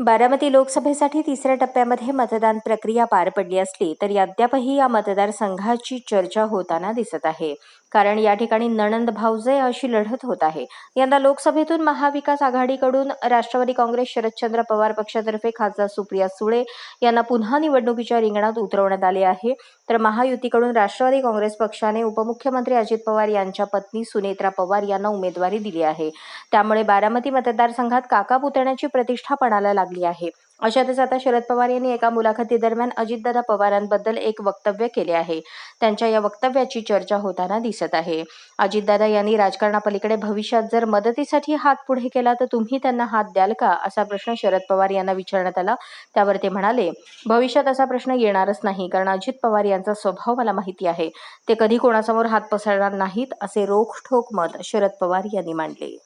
बारामती लोकसभेसाठी तिसऱ्या टप्प्यामध्ये मतदान प्रक्रिया पार पडली असली तरी अद्यापही या मतदारसंघाची चर्चा होताना दिसत आहे. कारण या ठिकाणी नणंद भाऊजे अशी लढत होत आहे. यंदा लोकसभेतून महाविकास आघाडीकडून राष्ट्रवादी काँग्रेस शरदचंद्र पवार पक्षातर्फे खासदार सुप्रिया सुळे यांना पुन्हा निवडणुकीच्या रिंगणात उतरवण्यात आले आहे. तर महायुतीकडून राष्ट्रवादी काँग्रेस पक्षाने उपमुख्यमंत्री अजित पवार यांच्या पत्नी सुनेत्रा पवार यांना उमेदवारी दिली आहे. त्यामुळे बारामती मतदारसंघात काका पुतण्याची प्रतिष्ठा पणाला लागली आहे. अशातच आता शरद पवार यांनी एका मुलाखतीदरम्यान अजितदादा पवारांबद्दल एक वक्तव्य केले आहे. त्यांच्या या वक्तव्याची चर्चा होताना दिसत आहे. अजितदादा यांनी राजकारणापलीकडे भविष्यात जर मदतीसाठी हात पुढे केला तर तुम्ही त्यांना हात द्याल का? असा प्रश्न शरद पवार यांना विचारण्यात आला. त्यावर ते म्हणाले भविष्यात असा प्रश्न येणारच नाही कारण अजित पवार यांचा स्वभाव मला माहिती आहे. ते कधी कोणासमोर हात पसरणार नाहीत असे रोखठोक मत शरद पवार यांनी मांडले.